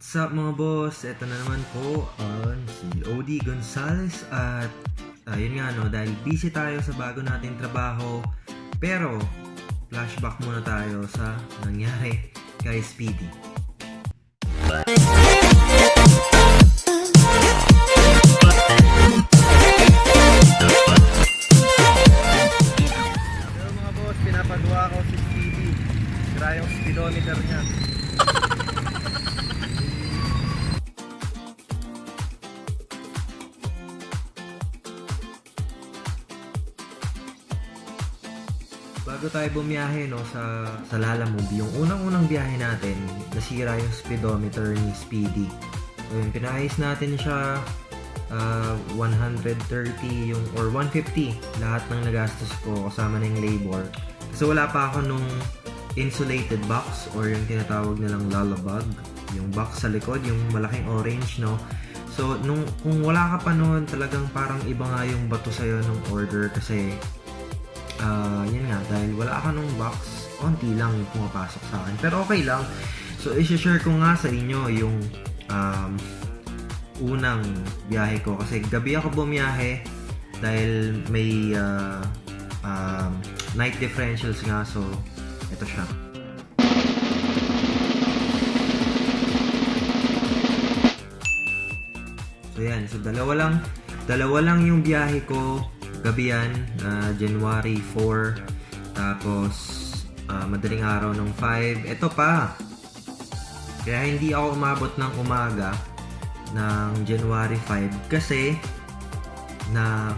What's up mga boss? Ito na naman po ang si OD Gonzales at ayun nga no, dahil busy tayo sa bago nating trabaho pero flashback muna tayo sa nangyari kay Speedy. Pero mga boss, pinapagawa ko si Speedy. Sira yung speedometer niya. tayo bumiyahe no sa sa Lalamove, yung unang-unang biyahe natin, nasira yung speedometer ni Speedy. So yung pinayos natin siya ah, 130 yung or 150 lahat ng nagastos ko kasama na yung labor. Kasi wala pa ako nung insulated box or yung tinatawag nilang lullabug, yung box sa likod, yung malaking orange no. So nung kung wala ka pa noon, talagang parang iba nga yung bato sa'yo nung order kasi Ah, yun nga, dahil wala ka nung box, konti lang yung pumapasok sa akin. Pero okay lang. So, isi-share ko nga sa inyo yung um, unang biyahe ko. Kasi gabi ako bumiyahe dahil may ah, um, night differentials nga. So, ito siya. So, yan. So, dalawa lang, dalawa lang yung biyahe ko gabi yan, ah, January 4. Tapos, ah, madaling araw ng 5. Ito pa. Kaya hindi ako umabot ng umaga ng January 5 kasi na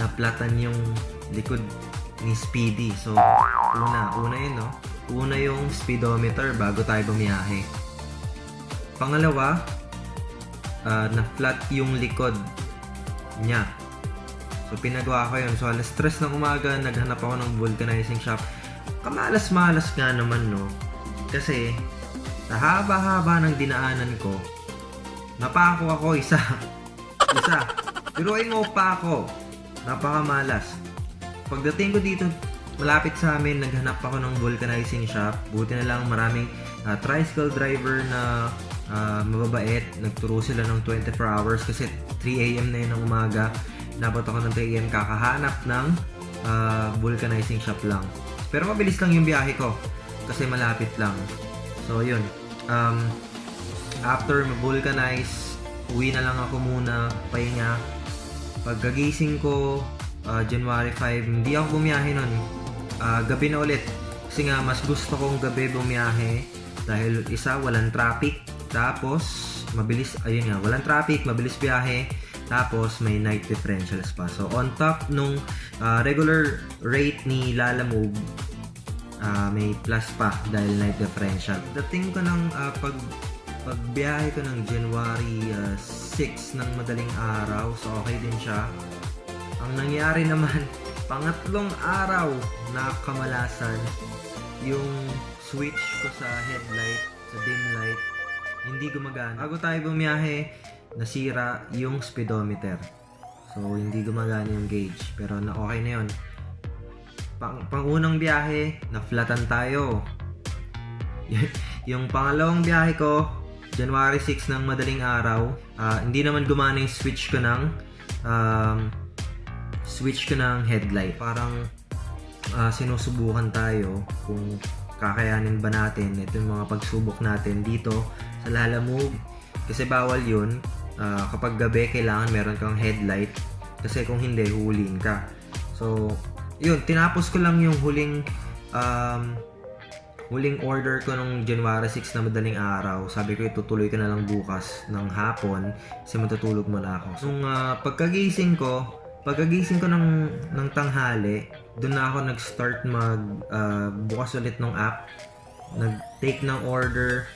naplatan yung likod ni Speedy. So, una, una yun, no? Una yung speedometer bago tayo bumiyahe. Pangalawa, ah, na-flat yung likod niya. So, pinagawa ko yun. So, alas stress ng umaga, naghanap ako ng vulcanizing shop. Kamalas-malas nga naman, no? Kasi, sa haba-haba ng dinaanan ko, napako ako isa. isa. Biruin mo pa ako. Napakamalas. Pagdating ko dito, malapit sa amin, naghanap ako ng vulcanizing shop. Buti na lang maraming ah, tricycle driver na ah, mababait. Nagturo sila ng 24 hours kasi 3 a.m. na yun ng umaga. Dapat ako ng 3 a.m. kakahanap ng ah, vulcanizing shop lang. Pero mabilis lang yung biyahe ko kasi malapit lang. So, yun. Um, after ma-vulcanize, uwi na lang ako muna, pahinga. Pagkagising ko, ah, January 5, hindi ako bumiyahe nun. Ah, gabi na ulit. Kasi nga, mas gusto kong gabi bumiyahe dahil isa, walang traffic. Tapos, mabilis, ayun nga, walang traffic, mabilis biyahe. Tapos, may night differentials pa. So, on top nung ah, regular rate ni Lalamove, ah, may plus pa dahil night differential. Dating ko ng ah, pag pagbiyahe ko ng January ah, 6 ng madaling araw, so okay din siya. Ang nangyari naman, pangatlong araw na kamalasan, yung switch ko sa headlight, sa dim light, hindi gumagana. Bago tayo bumiyahe, nasira yung speedometer. So, hindi gumagana yung gauge. Pero na okay na yun. Pang, pangunang biyahe, na-flatan tayo. yung pangalawang biyahe ko, January 6 ng madaling araw, ah, hindi naman gumana yung switch ko ng um, switch ko ng headlight. Parang ah, sinusubukan tayo kung kakayanin ba natin ito yung mga pagsubok natin dito sa Lalamove kasi bawal yun Ah, kapag gabi kailangan meron kang headlight. Kasi kung hindi huhulihin ka. So yun tinapos ko lang yung huling um, huling order ko nung January 6 na madaling araw. Sabi ko itutuloy ko na lang bukas ng hapon kasi matutulog muna ako. Nung ah, pagkagising ko pagkagising ko ng, ng tanghali doon na ako nag-start mag ah, bukas ulit ng app. Nag-take ng order.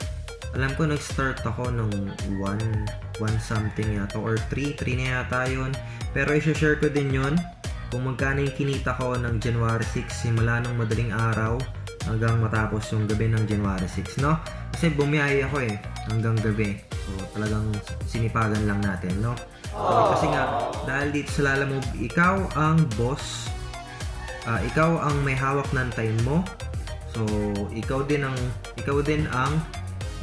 Alam ko nag-start ako nung 1 1 something yata or 3 3 na yata yun. Pero i-share ko din yun kung magkano yung kinita ko ng January 6 simula nung madaling araw hanggang matapos yung gabi ng January 6 no? Kasi bumiyahe ako eh hanggang gabi. So talagang sinipagan lang natin no? So, kasi nga dahil dito sa Lalamove ikaw ang boss. Ah, ikaw ang may hawak ng time mo. So ikaw din ang ikaw din ang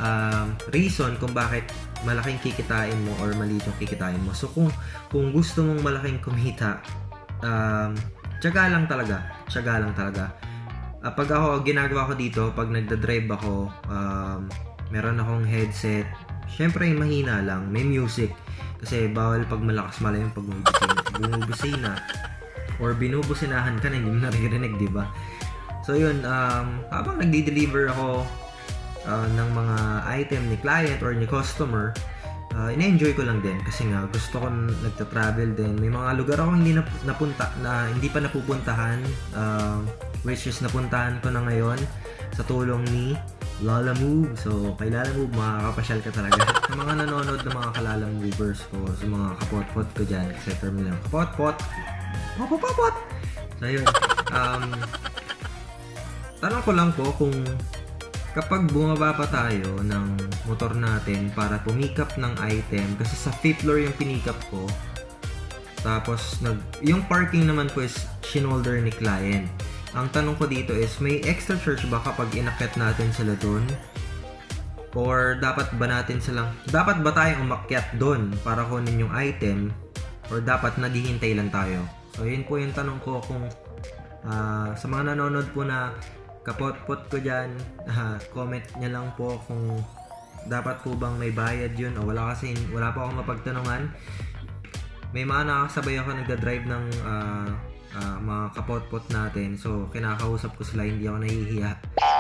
um, reason kung bakit malaking kikitain mo or maliit yung kikitain mo. So kung kung gusto mong malaking kumita, um, tiyaga lang talaga. Tiyaga lang talaga. Ah, pag ako, ginagawa ko dito, pag nagda-drive ako, um, meron akong headset. Siyempre, mahina lang. May music. Kasi bawal pag malakas mala yung pag bumubusina or binubusinahan ka na hindi mo naririnig, di ba? So yun, um, habang nagdi-deliver ako uh, ng mga item ni client or ni customer, uh, ina-enjoy ko lang din kasi nga gusto ko nagta-travel din. May mga lugar ako hindi nap- napunta na hindi pa napupuntahan uh, which is napuntahan ko na ngayon sa tulong ni Lala Move. So, kay Lala Move, makakapasyal ka talaga. sa mga nanonood ng mga kalala movers ko, sa mga kapot-pot ko dyan, kasi term nila, kapot-pot, kapot-pot. So, yun. Um, tanong ko lang po kung kapag bumaba pa tayo ng motor natin para pumikap ng item, kasi sa fifth floor yung pinikap ko, tapos nag yung parking naman po is shinolder ni client. Ang tanong ko dito is may extra charge ba kapag inakyat natin sila doon? Or dapat ba natin silang dapat ba tayong umakyat doon para kunin yung item or dapat naghihintay lang tayo? So yun po yung tanong ko kung ah, sa mga nanonood po na kapot-pot ko dyan, ah, comment nyo lang po kung dapat po bang may bayad yun o wala kasi wala pa akong mapagtanungan may mga nakasabay ako nagda-drive ng ah, ah, mga kapot-pot natin. So, kinakausap ko sila, hindi ako nahihiya.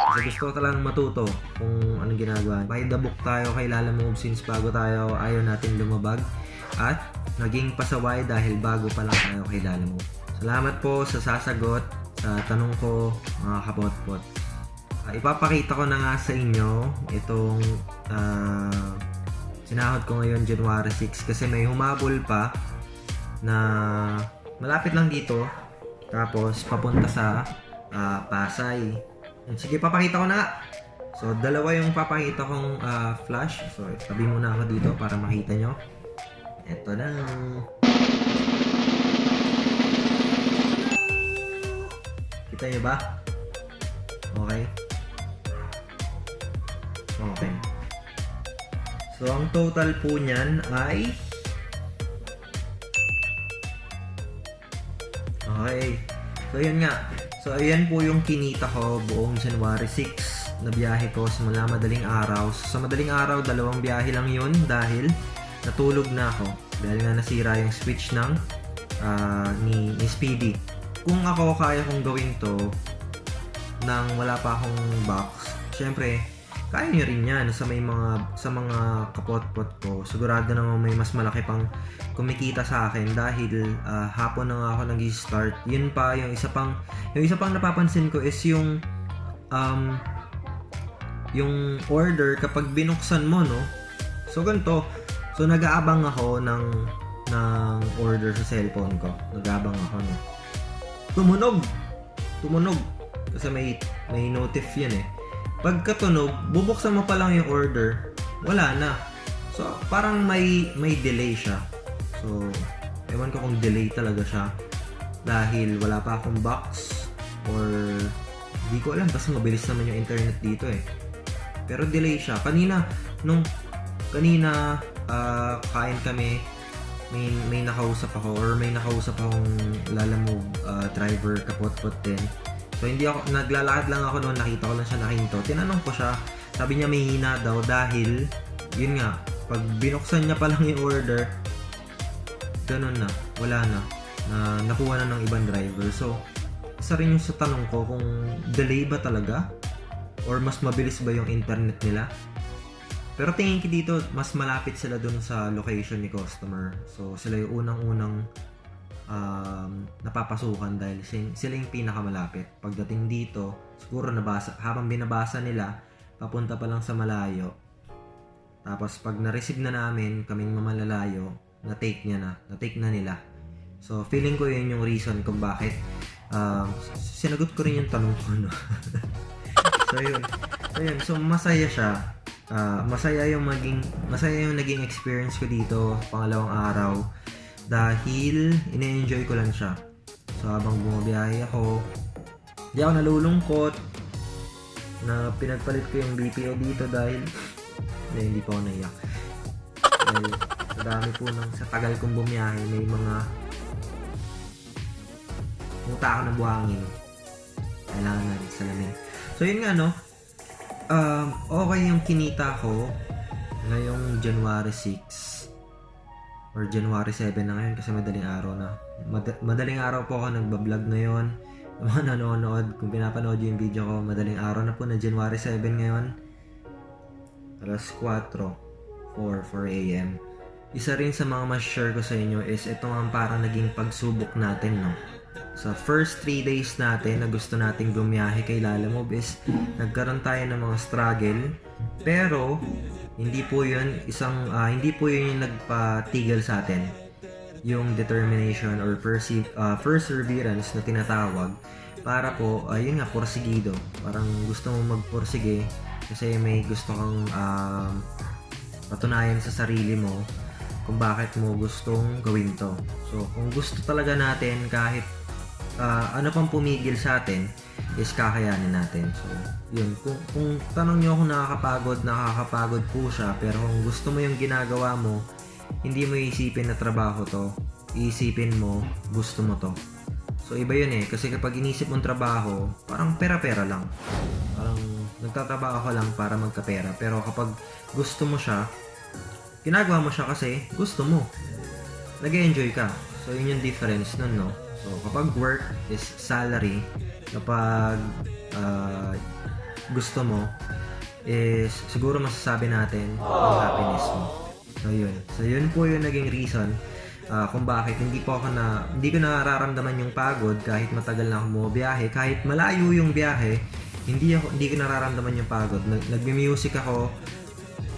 Kasi gusto ko talagang matuto kung anong ginagawa. By the book tayo kay Lala Move since bago tayo ayaw natin lumabag. At naging pasaway dahil bago pa lang tayo kay Lala Move. Salamat po sa sasagot sa tanong ko mga kapot-pot. Ah, ipapakita ko na nga sa inyo itong ah, sinahod ko ngayon January 6 kasi may humabol pa na malapit lang dito tapos papunta sa ah, Pasay. Sige, papakita ko na. So, dalawa yung papakita kong ah, flash. So, tabi muna ako dito para makita nyo. Ito na. Kita nyo ba? Okay. Okay. So, ang total po niyan ay Okay. So, yun nga. So, ayan po yung kinita ko buong January 6 na biyahe ko simula madaling araw. So, sa madaling araw, dalawang biyahe lang yun dahil natulog na ako. Dahil nga nasira yung switch ng ah, ni, ni Speedy. Kung ako kaya kong gawin to nang wala pa akong box, syempre, kaya nyo rin yan sa may mga sa mga kapot-pot ko. Sigurado naman may mas malaki pang kumikita sa akin dahil ah, hapon na nga ako nag-start. Yun pa yung isa pang yung isa pang napapansin ko is yung um yung order kapag binuksan mo no. So ganito. So nag-aabang ako ng ng order sa cellphone ko. Nag-aabang ako no. Tumunog. Tumunog. Kasi may may notif yan eh. Pagkatunog, bubuksan mo pa lang yung order, wala na. So, parang may may delay siya. So, ewan ko kung delay talaga siya dahil wala pa akong box or hindi ko alam kasi mabilis naman yung internet dito eh. Pero delay siya. Kanina, nung kanina ah, kain kami, may, may nakausap ako or may nakausap akong lalamove ah, driver kapot-pot din. So hindi ako, naglalakad lang ako noon, nakita ko lang siya nakahinto. Tinanong ko siya, sabi niya may hina daw dahil, yun nga, pag binuksan niya pa lang yung order, ganun na, wala na, na nakuha na ng ibang driver. So, isa rin yung sa tanong ko kung delay ba talaga? Or mas mabilis ba yung internet nila? Pero tingin ko dito, mas malapit sila dun sa location ni customer. So, sila yung unang-unang um, napapasukan dahil sila yung pinakamalapit. Pagdating dito, siguro nabasa, habang binabasa nila, papunta pa lang sa malayo. Tapos pag na-receive na namin, kaming mamalalayo, na-take niya na, na-take na nila. So, feeling ko yun yung reason kung bakit um, sinagot ko rin yung tanong ko, no? so, yun. So, yun. So, masaya siya. Ah, masaya yung maging masaya yung naging experience ko dito pangalawang araw dahil ine-enjoy ko lang siya. So habang bumabiyahe ako, hindi ako nalulungkot na pinagpalit ko yung BPO dito dahil Hindi, hindi po ako naiyak. Dahil sa dami po ng, sa tagal kong bumiyahe, may mga muta ako ng buhangin. Kailangan natin salamin. So yun nga no, um, okay yung kinita ko ngayong January 6 or January 7 na ngayon kasi madaling araw na. Mad- madaling araw po ako nagbablog ngayon. Yung mga nanonood, kung pinapanood yung video ko, madaling araw na po na January 7 ngayon. Alas 4, 4, 4 a.m. Isa rin sa mga mas share ko sa inyo is ito ang parang naging pagsubok natin, no? Sa first 3 days natin na gusto nating bumiyahe kay Lalamove is nagkaroon tayo ng mga struggle. Pero, hindi po yun isang, ah, hindi po yun yung nagpatigil sa atin. Yung determination or perse- ah, perseverance na tinatawag para po, ayun nga, porsigido. Parang gusto mo magporsige kasi may gusto kang um, patunayan sa sarili mo kung bakit mo gustong gawin to. So, kung gusto talaga natin kahit ah, ano pang pumigil sa atin is kakayanin natin. So, yun. Kung, kung tanong nyo kung nakakapagod, nakakapagod po siya. Pero kung gusto mo yung ginagawa mo, hindi mo isipin na trabaho to. Iisipin mo, gusto mo to. So, iba yun eh. Kasi kapag inisip mong trabaho, parang pera-pera lang. Parang nagtatrabaho ka lang para magkapera. Pero kapag gusto mo siya, ginagawa mo siya kasi gusto mo. nag enjoy ka. So, yun yung difference nun, no? So, kapag work is salary, kapag ah, gusto mo, is siguro masasabi natin ang happiness mo. So, yun. So, yun po yung naging reason ah, kung bakit hindi po ako na, hindi ko nararamdaman yung pagod kahit matagal na ako bumiyahe, kahit malayo yung biyahe, hindi ako hindi ko nararamdaman yung pagod. Nag, nagmi-music ako,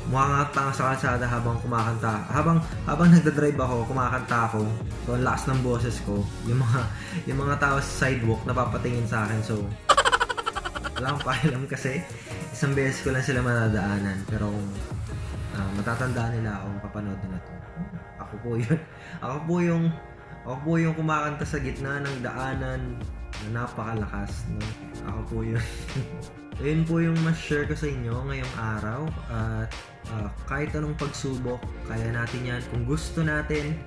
Mumakanta sa kalsada habang kumakanta. Habang habang nagda-drive ako, kumakanta ako. So, ang lakas ng boses ko. Yung mga yung mga tao sa sidewalk napapatingin sa akin. So, wala akong pakialam kasi isang beses ko lang sila matadaanan. Pero ah, matatandaan nila akong papanood nila to. Ako po yun. Ako po yung ako po yung kumakanta sa gitna ng daanan na napakalakas. No? Ako po yun. Ayun po yung mas share ko sa inyo ngayong araw at ah, kahit anong pagsubok, kaya natin yan. Kung gusto natin,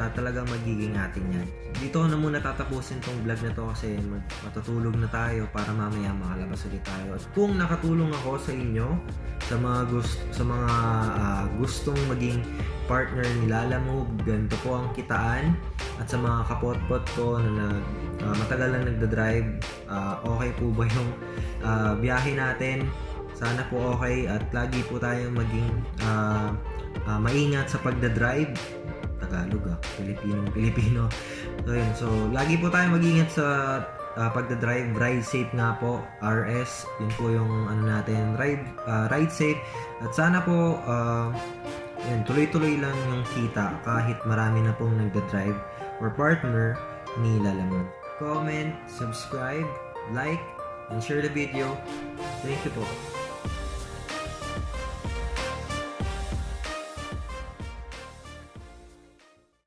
ah, talagang magiging natin yan. Dito na muna tatapusin tong vlog na to kasi matutulog na tayo para mamaya makalabas ulit tayo. At kung nakatulong ako sa inyo, sa mga gusto sa mga ah, gustong maging partner ni Lala Move, ganito po ang kitaan at sa mga kapot-pot ko na nag, ah, matagal lang nagda-drive, ah, okay po ba yung ah, biyahe natin? Sana po okay at lagi po tayong maging ah, ah, maingat sa pagda-drive. Tagalog ah, Pilipino, Pilipino. So yun, so lagi po tayong mag-ingat sa ah, pagda-drive, ride safe nga po, RS, yun po yung ano natin, ride, ah, ride safe. At sana po, ah, yun, tuloy-tuloy lang yung kita kahit marami na pong nagda-drive or partner ni Lalamove. Comment, subscribe, like, and share the video. Thank you po.